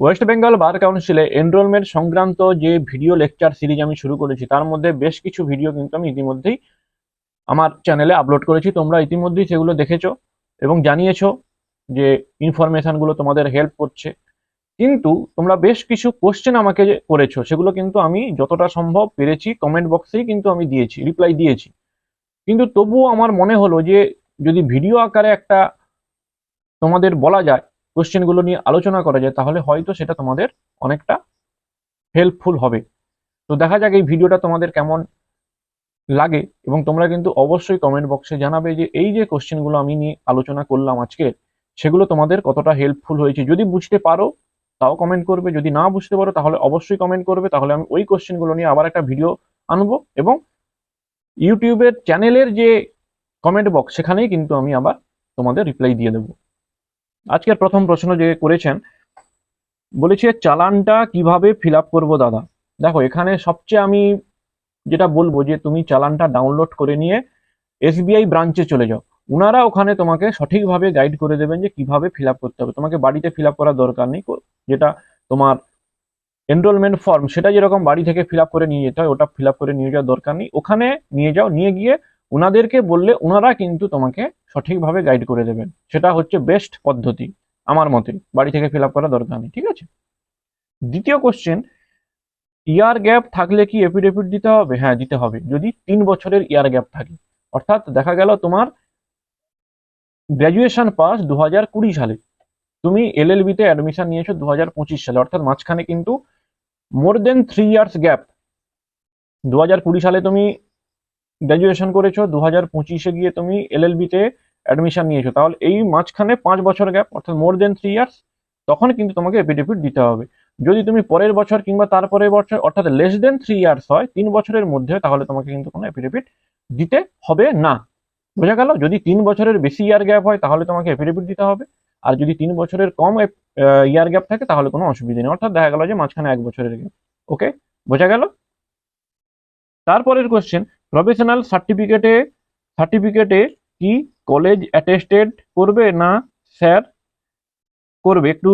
West Bengal বার কাউন্সিলে enrolment সংক্রান্ত যে ভিডিও লেকচার সিরিজ আমি শুরু করেছি, তার মধ্যে বেশ কিছু ভিডিও কিন্তু আমি ইতিমধ্যেই আমার চ্যানেলে আপলোড করেছি। তোমরা ইতিমধ্যেই সেগুলো দেখেছ এবং জানিয়েছো যে ইনফরমেশনগুলো তোমাদের হেল্প করছে। কিন্তু তোমরা বেশ কিছু কোশ্চেন আমাকে করেছ, সেগুলো কিন্তু আমি যতটা সম্ভব পেরেছি কমেন্ট বক্সেই কিন্তু আমি দিয়েছি রিপ্লাই দিয়েছি। কিন্তু তবুও আমার মনে হলো যে যদি ভিডিও আকারে একটা তোমাদের বলা যায় কোশ্চেনগুলো নিয়ে আলোচনা করা যায়, তাহলে হয়তো সেটা তোমাদের অনেকটা হেল্পফুল হবে। তো দেখা যাক এই ভিডিওটা তোমাদের কেমন লাগে, এবং তোমরা কিন্তু অবশ্যই কমেন্ট বক্সে জানাবে যে এই যে কোশ্চেনগুলো আমি নিয়ে আলোচনা করলাম আজকে, সেগুলো তোমাদের কতটা হেল্পফুল হয়েছে। যদি বুঝতে পারো, তাও কমেন্ট করবে। যদি না বুঝতে পারো, তাহলে অবশ্যই কমেন্ট করবে। তাহলে আমি ওই কোশ্চেনগুলো নিয়ে আবার একটা ভিডিও আনব, এবং ইউটিউবের চ্যানেলের যে কমেন্ট বক্স সেখানেই কিন্তু আমি আবার তোমাদের রিপ্লাই দিয়ে দেবো। আজকের প্রথম প্রশ্ন যে করেছেন, বলেছে চালানটা কীভাবে ফিল আপ করব দাদা? দেখো, এখানে সবচেয়ে আমি যেটা বলব যে তুমি চালানটা ডাউনলোড করে নিয়ে এসবিআই ব্রাঞ্চে চলে যাও। ওনারা ওখানে তোমাকে সঠিকভাবে গাইড করে দেবেন যে কীভাবে ফিল করতে হবে। তোমাকে বাড়িতে ফিল করার দরকার নেই যেটা তোমার এনরোলমেন্ট ফর্ম সেটা যেরকম বাড়ি থেকে ফিল করে নিয়ে যেতে হয়, ওটা ফিল করে নিয়ে যাওয়ার দরকার নেই। ওখানে নিয়ে যাও, নিয়ে গিয়ে ওনাদেরকে বললে ওনারা কিন্তু তোমাকে সঠিকভাবে গাইড করে দেবেন। সেটা হচ্ছে বেস্ট পদ্ধতি, আমার মতে। বাড়ি থেকে ফিল আপ করার দরকার নেই, ঠিক আছে? দ্বিতীয় কোশ্চেন ইয়ার গ্যাপ থাকলে কি এফিডেভিট দিতে হবে? হ্যাঁ দিতে হবে। যদি তিন বছরের ইয়ার গ্যাপ থাকে। অর্থাৎ দেখা গেল তোমার গ্র্যাজুয়েশন পাস দু হাজার কুড়ি সালে। তুমি এলএলবিতে অ্যাডমিশন নিয়েছো দু হাজার পঁচিশ সালে। অর্থাৎ মাঝখানে কিন্তু more than three years gap দু হাজার কুড়ি সালে তুমি গ্র্যাজুয়েশন করেছ দু হাজার পঁচিশে গিয়ে তুমি এল এলএলবিতে অ্যাডমিশন নিয়েছো। তাহলে এই মাঝখানে পাঁচ বছর গ্যাপ অর্থাৎ মোর দেন থ্রি ইয়ার্স তখন কিন্তু তোমাকে এফিডেভিট দিতে হবে। যদি তুমি পরের বছর কিংবা তারপরের বছর, অর্থাৎ লেস দেন থ্রি ইয়ার্স হয়, তিন বছরের মধ্যে, তাহলে তোমাকে কিন্তু কোনো এফিডেভিট দিতে হবে না। বোঝা গেল? যদি তিন বছরের বেশি ইয়ার গ্যাপ হয়, তাহলে তোমাকে এফিডেভিট দিতে হবে। আর যদি তিন বছরের কম ইয়ার গ্যাপ থাকে, তাহলে কোনো অসুবিধা নেই। অর্থাৎ দেখা গেল যে মাঝখানে এক বছরের গ্যাপ ওকে বোঝা গেল? তারপরের কোশ্চেন প্রফেশনাল সার্টিফিকেটে সার্টিফিকেটে কি কলেজ অ্যাটেস্টেড করবে না স্যার করবে? একটু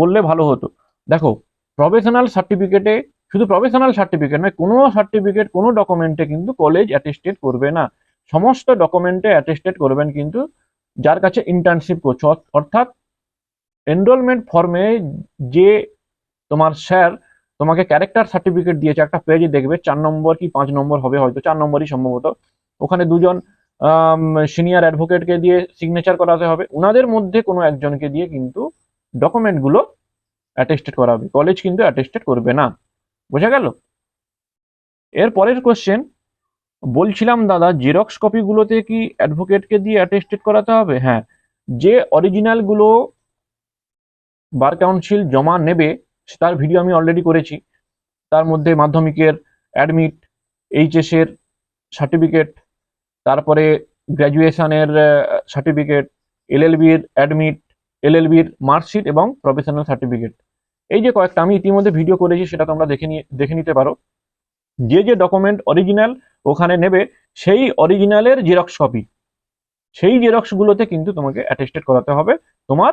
বললে ভালো হতো। দেখো প্রফেশনাল সার্টিফিকেটে শুধু প্রফেশনাল সার্টিফিকেট নয়, কোনো সার্টিফিকেট কোনো ডকুমেন্টে কিন্তু কলেজ অ্যাটেস্টেড করবে না। সমস্ত ডকুমেন্টে অ্যাটেস্টেড করবেন কিন্তু যার কাছে ইন্টার্নশিপ করছ। অর্থাৎ এনরোলমেন্ট ফর্মে যে তোমার স্যার তোমাকে ক্যারেক্টার সার্টিফিকেট দিয়েছে, একটা পেজে দেখবে, চার নম্বর কি পাঁচ নম্বর হবে হয়তো, চার নম্বরই সম্ভবত। ওখানে দুজন সিনিয়র অ্যাডভোকেটকে দিয়ে সিগনেচার করাতে হবে। ওনাদের মধ্যে কোনো একজনকে দিয়ে কিন্তু ডকুমেন্টগুলো অ্যাটেস্টেড করাবে। কলেজ কিন্তু অ্যাটেস্টেড করবে না। বোঝা গেল? এর পরের কোশ্চেন বলছিলাম দাদা জেরক্স কপিগুলোতে কি অ্যাডভোকেটকে দিয়ে অ্যাটেস্টেড করাতে হবে? হ্যাঁ। যে অরিজিনালগুলো বার কাউন্সিল জমা নেবে তার ভিডিও আমি অলরেডি করেছি। তার মধ্যে মাধ্যমিকের অ্যাডমিট এইচএসের সার্টিফিকেট তারপরে গ্র্যাজুয়েশনের সার্টিফিকেট এলএলবির অ্যাডমিট এলএলবির মার্কশিট এবং প্রফেশনাল সার্টিফিকেট এই যে কয়েকটা আমি ইতিমধ্যে ভিডিও করেছি, সেটা তোমরা দেখে নিয়ে, দেখে নিতে পারো। যে যে ডকুমেন্ট অরিজিনাল ওখানে নেবে, সেই অরিজিনালের জেরক্স কপি সেই জেরক্সগুলোতে কিন্তু তোমাকে অ্যাটেস্টেড করাতে হবে। তোমার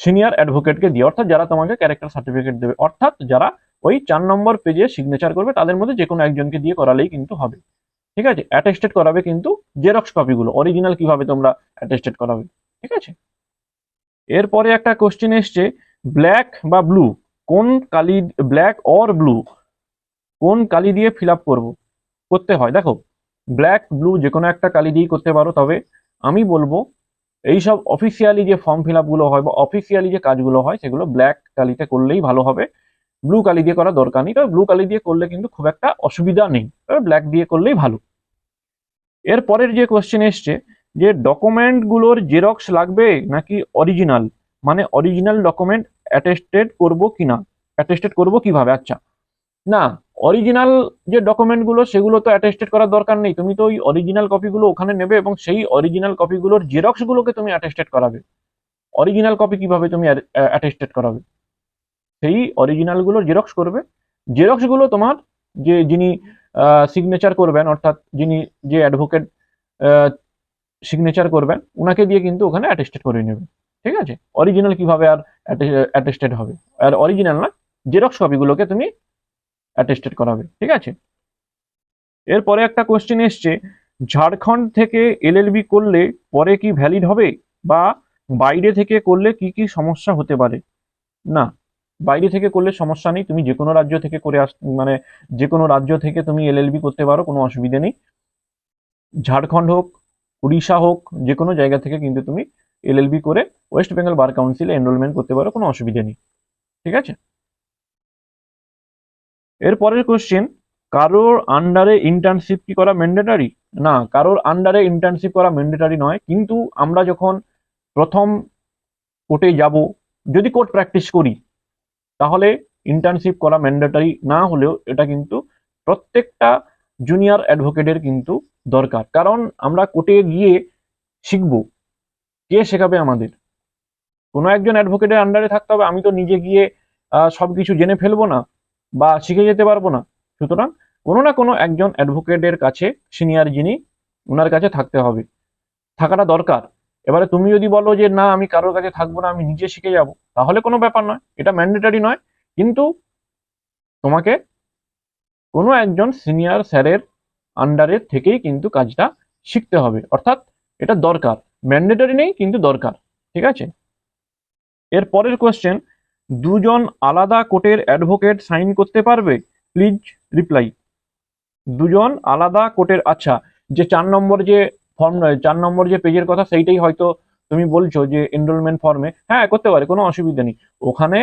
সিনিয়র অ্যাডভোকেটকে দিয়ে, অর্থাৎ যারা তোমাকে ক্যারেক্টার সার্টিফিকেট দেবে, অর্থাৎ যারা ওই চার নম্বর পেজে সিগনেচার করবে, তাদের মধ্যে যে কোনো একজনকে দিয়ে করালেই কিন্তু হবে। ঠিক আছে? অ্যাটেস্টেড করাবে কিন্তু জেরক্স কপিগুলো অরিজিনাল কীভাবে তোমরা অ্যাটেস্টেড করাবে। ঠিক আছে? এরপরে একটা কোশ্চেন এসছে ব্ল্যাক বা ব্লু কোন কালি ব্ল্যাক অর ব্লু কোন কালি দিয়ে ফিল আপ করব? করতে হয়। দেখো ব্ল্যাক ব্লু যে কোনো একটা কালি দিয়েই করতে পারো, তবে আমি বলব এইসব অফিসিয়ালি যে ফর্ম ফিল আপগুলো হয় বা অফিসিয়ালি যে কাজগুলো হয়, সেগুলো ব্ল্যাক কালিতে করলেই ভালো হবে। ব্লু কালি দিয়ে করা দরকার নেই, তবে ব্লু কালি দিয়ে করলে কিন্তু খুব একটা অসুবিধা নেই, তবে ব্ল্যাক দিয়ে করলেই ভালো। এর পরের যে কোয়েশ্চেন এসছে, যে ডকুমেন্টগুলোর জেরক্স লাগবে নাকি অরিজিনাল মানে অরিজিনাল ডকুমেন্ট অ্যাটেস্টেড করব কিনা? অ্যাটেস্টেড করব কীভাবে? আচ্ছা না অরিজিনাল যে ডকুমেন্টগুলো সেগুলো তো অ্যাটেস্টেড করার দরকার নেই। তুমি তো ওই অরিজিনাল কপিগুলো ওখানে নেবে এবং সেই অরিজিনাল কপিগুলোর জেরক্সগুলোকে তুমি অ্যাটেস্টেড করাবে। অরিজিনাল কপি কীভাবে তুমি অ্যাটেস্টেড করাবে? সেই অরিজিনালগুলোর জেরক্স করবে। জেরক্সগুলো তোমার যে যিনি সিগনেচার করবেন, অর্থাৎ যিনি যে অ্যাডভোকেট সিগনেচার করবেন ওনাকে দিয়ে কিন্তু ওখানে অ্যাটেস্টেড করে নেবে। ঠিক আছে? অরিজিনাল কীভাবে আর অ্যাটেস্টেড হবে? আর অরিজিনাল না জেরক্স কপিগুলোকে তুমি অ্যাটেস্টেড করাবে, ঠিক আছে? এরপরে একটা কোশ্চেন এসছে, ঝাড়খণ্ড থেকে এলএলবি করলে পরে কি ভ্যালিড হবে? বা বাইরে থেকে করলে কি কি সমস্যা হতে পারে? না, বাইরে থেকে করলে সমস্যা নেই, তুমি যে কোনো রাজ্য থেকে করে আস মানে যে কোনো রাজ্য থেকে তুমি এলএলবি করতে পারো, কোনো অসুবিধা নেই। ঝাড়খণ্ড হোক, উড়িষ্যা হোক যে কোনো জায়গা থেকে কিন্তু তুমি এলএলবি করে ওয়েস্ট বেঙ্গল বার কাউন্সিলে এনরোলমেন্ট করতে পারো, কোনো অসুবিধা নেই, ঠিক আছে? এরপরের কোশ্চেন কারোর আন্ডারে ইন্টার্নশিপ কি করা ম্যান্ডেটারি না, কারোর আন্ডারে ইন্টার্নশিপ করা ম্যান্ডেটারি নয়, কিন্তু আমরা যখন প্রথম কোর্টে যাব, যদি কোর্ট প্র্যাকটিস করি, তাহলে ইন্টার্নশিপ করা ম্যান্ডেটারি না হলেও এটা কিন্তু প্রত্যেকটা জুনিয়র অ্যাডভোকেটের কিন্তু দরকার। কারণ আমরা কোর্টে গিয়ে শিখব, কে শেখাবে আমাদের? কোনো একজন অ্যাডভোকেটের আন্ডারে থাকতে হবে, আমি তো নিজে গিয়ে সব কিছু জেনে ফেলব না। বা শিখে যেতে পারব না। সুতরাং কোনো না কোনো একজন অ্যাডভোকেটের কাছে, সিনিয়র যিনি ওনার কাছে থাকতে হবে। থাকাটা দরকার। এবারে তুমি যদি বলো যে, না, আমি কারোর কাছে থাকব না, আমি নিজে শিখে যাব, তাহলে কোনো ব্যাপার নয়। এটা ম্যান্ডেটারি নয়। কিন্তু তোমাকে কোনো একজন সিনিয়র স্যারের আন্ডারে থেকেই কিন্তু কাজটা শিখতে হবে। অর্থাৎ এটা দরকার। ম্যান্ডেটারি নেই, কিন্তু দরকার। ঠিক আছে? এর পরের কোয়েশ্চেন দুজন আলাদা কোর্টের অ্যাডভোকেট সাইন করতে পারবে? Please reply. দুজন আলাদা কোর্টের আচ্ছা যে চার নম্বর যে ফর্ম, চার নম্বর যে পেজের কথা, সেইটাই হয়তো তুমি বলছো যে এনরোলমেন্ট ফর্মে হ্যাঁ করতে পারে, কোনো অসুবিধা নেই। ওখানে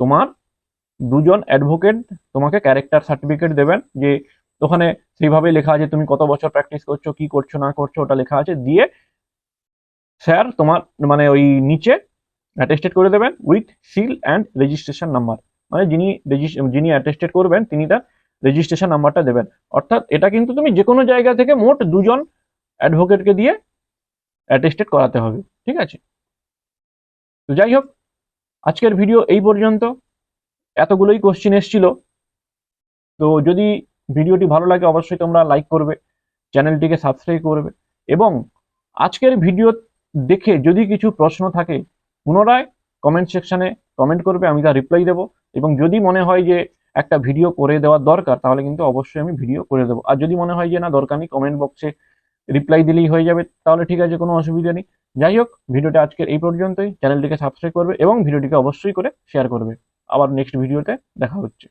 তোমার দুজন অ্যাডভোকেট তোমাকে ক্যারেক্টার সার্টিফিকেট দেবেন যে ওখানে সেইভাবে লেখা আছে, তুমি কত বছর প্র্যাকটিস করছ, কি করছ, না করছ, ওটা লেখা আছে। দিয়ে স্যার তোমার মানে ওই নিচে অ্যাটেস্টেড করে দেবেন with seal and registration number মানে যিনি যিনি অ্যাটেস্টেড করবেন, তিনি তার রেজিস্ট্রেশন নাম্বারটা দেবেন। অর্থাৎ এটা কিন্তু তুমি যে কোনো জায়গা থেকে মোট দুজন অ্যাডভোকেটকে দিয়ে অ্যাটেস্টেড করাতে হবে, ঠিক আছে? তো যাই হোক, আজকের ভিডিও এই পর্যন্ত। এতগুলোই কোশ্চিন এসছিল। তো যদি ভিডিওটি ভালো লাগে, অবশ্যই তোমরা লাইক করবে চ্যানেলটিকে সাবস্ক্রাইব করবে। এবং আজকের ভিডিও দেখে যদি কিছু প্রশ্ন থাকে পুনরায় কমেন্ট সেকশানে কমেন্ট করবে, আমি তার রিপ্লাই দেবো। এবং যদি মনে হয় যে একটা ভিডিও করে দেওয়ার দরকার, তাহলে কিন্তু অবশ্যই আমি ভিডিও করে দেবো। আর যদি মনে হয় যে না, দরকার নেই কমেন্ট বক্সে রিপ্লাই দিলেই হয়ে যাবে, তাহলে ঠিক আছে, কোনো অসুবিধা নেই। যাই হোক, ভিডিওটা আজকের এই পর্যন্তই। চ্যানেলটিকে সাবস্ক্রাইব করবে এবং ভিডিওটিকে অবশ্যই করে শেয়ার করবে। আবার নেক্সট ভিডিওতে দেখা হচ্ছে।